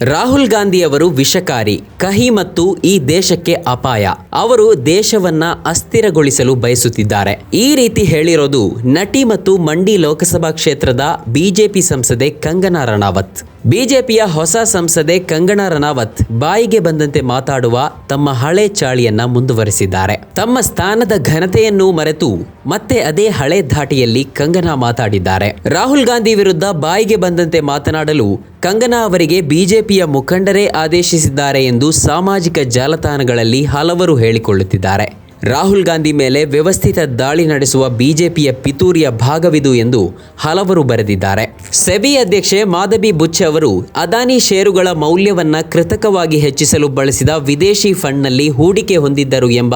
ರಾಹುಲ್ ಗಾಂಧಿ ಅವರು ವಿಷಕಾರಿ, ಕಹಿ ಮತ್ತು ಈ ದೇಶಕ್ಕೆ ಅಪಾಯ. ಅವರು ದೇಶವನ್ನ ಅಸ್ಥಿರಗೊಳಿಸಲು ಬಯಸುತ್ತಿದ್ದಾರೆ. ಈ ರೀತಿ ಹೇಳಿರೋದು ನಟಿ ಮತ್ತು ಮಂಡಿ ಲೋಕಸಭಾ ಕ್ಷೇತ್ರದ ಬಿಜೆಪಿ ಸಂಸದೆ ಕಂಗನಾ ರಣಾವತ್. ಬಿಜೆಪಿಯ ಹೊಸ ಸಂಸದೆ ಕಂಗನಾ ರನಾವತ್ ಬಾಯಿಗೆ ಬಂದಂತೆ ಮಾತಾಡುವ ತಮ್ಮ ಹಳೆ ಚಾಳಿಯನ್ನ ಮುಂದುವರೆಸಿದ್ದಾರೆ. ತಮ್ಮ ಸ್ಥಾನದ ಘನತೆಯನ್ನು ಮರೆತು ಮತ್ತೆ ಅದೇ ಹಳೆ ಧಾಟಿಯಲ್ಲಿ ಕಂಗನಾ ಮಾತಾಡಿದ್ದಾರೆ. ರಾಹುಲ್ ಗಾಂಧಿ ವಿರುದ್ಧ ಬಾಯಿಗೆ ಬಂದಂತೆ ಮಾತನಾಡಲು ಕಂಗನಾ ಅವರಿಗೆ ಬಿಜೆಪಿಯ ಮುಖಂಡರೇ ಆದೇಶಿಸಿದ್ದಾರೆ ಎಂದು ಸಾಮಾಜಿಕ ಜಾಲತಾಣಗಳಲ್ಲಿ ಹಲವರು ಹೇಳಿಕೊಳ್ಳುತ್ತಿದ್ದಾರೆ. ರಾಹುಲ್ ಗಾಂಧಿ ಮೇಲೆ ವ್ಯವಸ್ಥಿತ ದಾಳಿ ನಡೆಸುವ ಬಿಜೆಪಿಯ ಪಿತೂರಿಯ ಭಾಗವಿದು ಎಂದು ಹಲವರು ಬರೆದಿದ್ದಾರೆ. ಸೆಬಿ ಅಧ್ಯಕ್ಷೆ ಮಾಧಬಿ ಬುಚ್ಚೆ ಅವರು ಅದಾನಿ ಷೇರುಗಳ ಮೌಲ್ಯವನ್ನ ಕೃತಕವಾಗಿ ಹೆಚ್ಚಿಸಲು ಬಳಸಿದ ವಿದೇಶಿ ಫಂಡ್ನಲ್ಲಿ ಹೂಡಿಕೆ ಹೊಂದಿದ್ದರು ಎಂಬ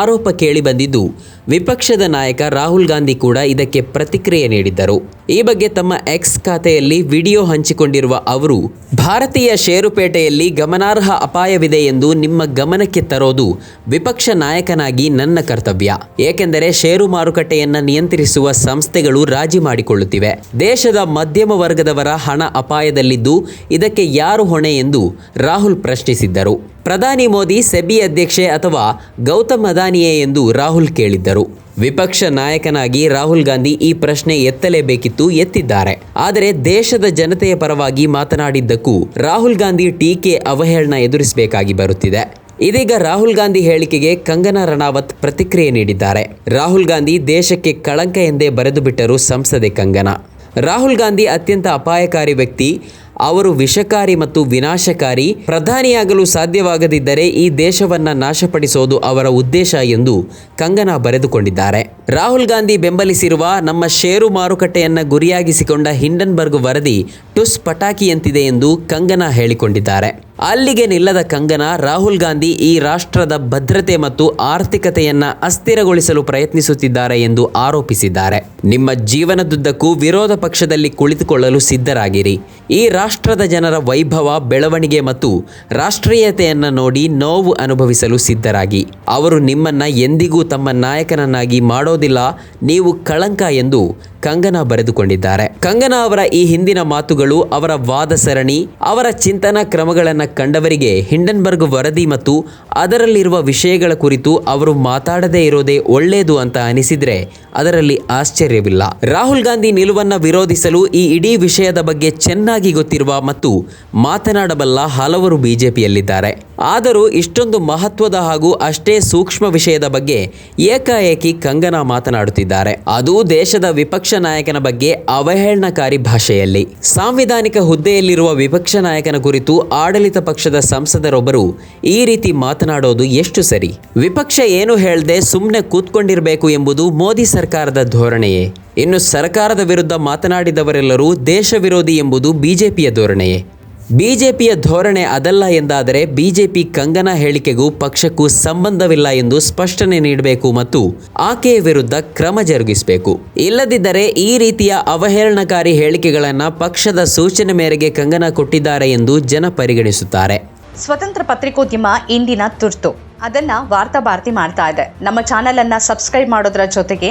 ಆರೋಪ ಕೇಳಿಬಂದಿದ್ದು, ವಿಪಕ್ಷದ ನಾಯಕ ರಾಹುಲ್ ಗಾಂಧಿ ಕೂಡ ಇದಕ್ಕೆ ಪ್ರತಿಕ್ರಿಯೆ ನೀಡಿದ್ದರು. ಈ ಬಗ್ಗೆ ತಮ್ಮ ಎಕ್ಸ್ ಖಾತೆಯಲ್ಲಿ ವಿಡಿಯೋ ಹಂಚಿಕೊಂಡಿರುವ ಅವರು, ಭಾರತೀಯ ಷೇರುಪೇಟೆಯಲ್ಲಿ ಗಮನಾರ್ಹ ಅಪಾಯವಿದೆ ಎಂದು ನಿಮ್ಮ ಗಮನಕ್ಕೆ ತರೋದು ವಿಪಕ್ಷ ನಾಯಕನಾಗಿ ನನ್ನ ಕರ್ತವ್ಯ. ಏಕೆಂದರೆ ಷೇರು ಮಾರುಕಟ್ಟೆಯನ್ನ ನಿಯಂತ್ರಿಸುವ ಸಂಸ್ಥೆಗಳು ರಾಜಿ ಮಾಡಿಕೊಳ್ಳುತ್ತಿವೆ. ದೇಶದ ಮಧ್ಯಮ ವರ್ಗದವರ ಹಣ ಅಪಾಯದಲ್ಲಿದ್ದು ಇದಕ್ಕೆ ಯಾರು ಹೊಣೆ ಎಂದು ರಾಹುಲ್ ಪ್ರಶ್ನಿಸಿದ್ದರು. ಪ್ರಧಾನಿ ಮೋದಿ ಸೆಬಿ ಅಧ್ಯಕ್ಷೆ ಅಥವಾ ಗೌತಮ್ ಅದಾನಿಯೇ ಎಂದು ರಾಹುಲ್ ಕೇಳಿದ್ದರು. ವಿಪಕ್ಷ ನಾಯಕನಾಗಿ ರಾಹುಲ್ ಗಾಂಧಿ ಈ ಪ್ರಶ್ನೆ ಎತ್ತಲೇಬೇಕಿತ್ತು ಎತ್ತಿದ್ದಾರೆ. ಆದರೆ ದೇಶದ ಜನತೆಯ ಪರವಾಗಿ ಮಾತನಾಡಿದ್ದಕ್ಕೂ ರಾಹುಲ್ ಗಾಂಧಿ ಟೀಕೆ ಅವಹೇಳನ ಎದುರಿಸಬೇಕಾಗಿ ಬರುತ್ತಿದೆ. ಇದೀಗ ರಾಹುಲ್ ಗಾಂಧಿ ಹೇಳಿಕೆಗೆ ಕಂಗನಾ ರಣಾವತ್ ಪ್ರತಿಕ್ರಿಯೆ ನೀಡಿದ್ದಾರೆ. ರಾಹುಲ್ ಗಾಂಧಿ ದೇಶಕ್ಕೆ ಕಳಂಕ ಎಂದೇ ಬರೆದು ಬಿಟ್ಟರು ಸಂಸದೆ ಕಂಗನಾ. ರಾಹುಲ್ ಗಾಂಧಿ ಅತ್ಯಂತ ಅಪಾಯಕಾರಿ ವ್ಯಕ್ತಿ ಅವರು ವಿಷಕಾರಿ ಮತ್ತು ವಿನಾಶಕಾರಿ, ಪ್ರಧಾನಿಯಾಗಲು ಸಾಧ್ಯವಾಗದಿದ್ದರೆ ಈ ದೇಶವನ್ನ ನಾಶಪಡಿಸೋದು ಅವರ ಉದ್ದೇಶ ಎಂದು ಕಂಗನಾ ಬರೆದುಕೊಂಡಿದ್ದಾರೆ. ರಾಹುಲ್ ಗಾಂಧಿ ಬೆಂಬಲಿಸಿರುವ ನಮ್ಮ ಷೇರು ಮಾರುಕಟ್ಟೆಯನ್ನ ಗುರಿಯಾಗಿಸಿಕೊಂಡ ಹಿಂಡನ್ಬರ್ಗ್ ವರದಿ ಟುಸ್ ಪಟಾಕಿಯಂತಿದೆ ಎಂದು ಕಂಗನಾ ಹೇಳಿಕೊಂಡಿದ್ದಾರೆ. ಅಲ್ಲಿಗೆ ನಿಲ್ಲದ ಕಂಗನಾ, ರಾಹುಲ್ ಗಾಂಧಿ ಈ ರಾಷ್ಟ್ರದ ಭದ್ರತೆ ಮತ್ತು ಆರ್ಥಿಕತೆಯನ್ನ ಅಸ್ಥಿರಗೊಳಿಸಲು ಪ್ರಯತ್ನಿಸುತ್ತಿದ್ದಾರೆ ಎಂದು ಆರೋಪಿಸಿದ್ದಾರೆ. ನಿಮ್ಮ ಜೀವನದುದ್ದಕ್ಕೂ ವಿರೋಧ ಪಕ್ಷದಲ್ಲಿ ಕುಳಿತುಕೊಳ್ಳಲು ಸಿದ್ಧರಾಗಿರಿ. ಈ ರಾಷ್ಟ್ರದ ಜನರ ವೈಭವ, ಬೆಳವಣಿಗೆ ಮತ್ತು ರಾಷ್ಟ್ರೀಯತೆಯನ್ನು ನೋಡಿ ನೋವು ಅನುಭವಿಸಲು ಸಿದ್ಧರಾಗಿ. ಅವರು ನಿಮ್ಮನ್ನ ಎಂದಿಗೂ ತಮ್ಮ ನಾಯಕನನ್ನಾಗಿ ಮಾಡೋದಿಲ್ಲ, ನೀವು ಕಳಂಕ ಎಂದು ಕಂಗನಾ ಬರೆದುಕೊಂಡಿದ್ದಾರೆ. ಕಂಗನಾ ಅವರ ಈ ಹಿಂದಿನ ಮಾತುಗಳು ಅವರ ವಾದ ಸರಣಿ, ಅವರ ಚಿಂತನಾ ಕ್ರಮಗಳನ್ನು ಕಂಡವರಿಗೆ ಹಿಂಡನ್ಬರ್ಗ್ ವರದಿ ಮತ್ತು ಅದರಲ್ಲಿರುವ ವಿಷಯಗಳ ಕುರಿತು ಅವರು ಮಾತಾಡದೇ ಇರೋದೇ ಒಳ್ಳೆಯದು ಅಂತ ಅನಿಸಿದ್ರೆ ಅದರಲ್ಲಿ ಆಶ್ಚರ್ಯವಿಲ್ಲ. ರಾಹುಲ್ ಗಾಂಧಿ ನಿಲುವನ್ನ ವಿರೋಧಿಸಲು ಈ ಇಡೀ ವಿಷಯದ ಬಗ್ಗೆ ಚೆನ್ನಾಗಿ ಗೊತ್ತಿರುವ ಮತ್ತು ಮಾತನಾಡಬಲ್ಲ ಹಲವರು ಬಿಜೆಪಿಯಲ್ಲಿದ್ದಾರೆ. ಆದರೂ ಇಷ್ಟೊಂದು ಮಹತ್ವದ ಹಾಗೂ ಅಷ್ಟೇ ಸೂಕ್ಷ್ಮ ವಿಷಯದ ಬಗ್ಗೆ ಏಕಾಏಕಿ ಕಂಗನಾ ಮಾತನಾಡುತ್ತಿದ್ದಾರೆ. ಅದು ದೇಶದ ವಿಪಕ್ಷ ನಾಯಕನ ಬಗ್ಗೆ ಅವಹೇಳನಕಾರಿ ಭಾಷೆಯಲ್ಲಿ. ಸಾಂವಿಧಾನಿಕ ಹುದ್ದೆಯಲ್ಲಿರುವ ವಿಪಕ್ಷ ನಾಯಕನ ಕುರಿತು ಆಡಳಿತ ಪಕ್ಷದ ಸಂಸದರೊಬ್ಬರು ಈ ರೀತಿ ಮಾತನಾಡೋದು ಎಷ್ಟು ಸರಿ? ವಿಪಕ್ಷ ಏನು ಹೇಳದೆ ಸುಮ್ಮನೆ ಕೂತ್ಕೊಂಡಿರಬೇಕು ಎಂಬುದು ಮೋದಿ ಸರ್ಕಾರದ ಧೋರಣೆಯೇ? ಇನ್ನು ಸರ್ಕಾರದ ವಿರುದ್ಧ ಮಾತನಾಡಿದವರೆಲ್ಲರೂ ದೇಶ ವಿರೋಧಿ ಎಂಬುದು ಬಿಜೆಪಿಯ ಧೋರಣೆಯೇ? ಬಿಜೆಪಿಯ ಧೋರಣೆ ಅದಲ್ಲ ಎಂದಾದರೆ ಬಿಜೆಪಿ ಕಂಗನ ಹೇಳಿಕೆಗೂ ಪಕ್ಷಕ್ಕೂ ಸಂಬಂಧವಿಲ್ಲ ಎಂದು ಸ್ಪಷ್ಟನೆ ನೀಡಬೇಕು ಮತ್ತು ಆಕೆಯ ವಿರುದ್ಧ ಕ್ರಮ ಜರುಗಿಸಬೇಕು. ಇಲ್ಲದಿದ್ದರೆ ಈ ರೀತಿಯ ಅವಹೇಳನಕಾರಿ ಹೇಳಿಕೆಗಳನ್ನು ಪಕ್ಷದ ಸೂಚನೆ ಮೇರೆಗೆ ಕಂಗನ ಕೊಟ್ಟಿದ್ದಾರೆ ಎಂದು ಜನ ಪರಿಗಣಿಸುತ್ತಾರೆ. ಸ್ವತಂತ್ರ ಪತ್ರಿಕೋದ್ಯಮ ಇಂದಿನ ತುರ್ತು. ಅದನ್ನ ವಾರ್ತಾ ಭಾರತಿ ಮಾಡ್ತಾ ಇದೆ. ನಮ್ಮ ಚಾನೆಲ್ ಅನ್ನ ಸಬ್ಸ್ಕ್ರೈಬ್ ಮಾಡೋದ್ರ ಜೊತೆಗೆ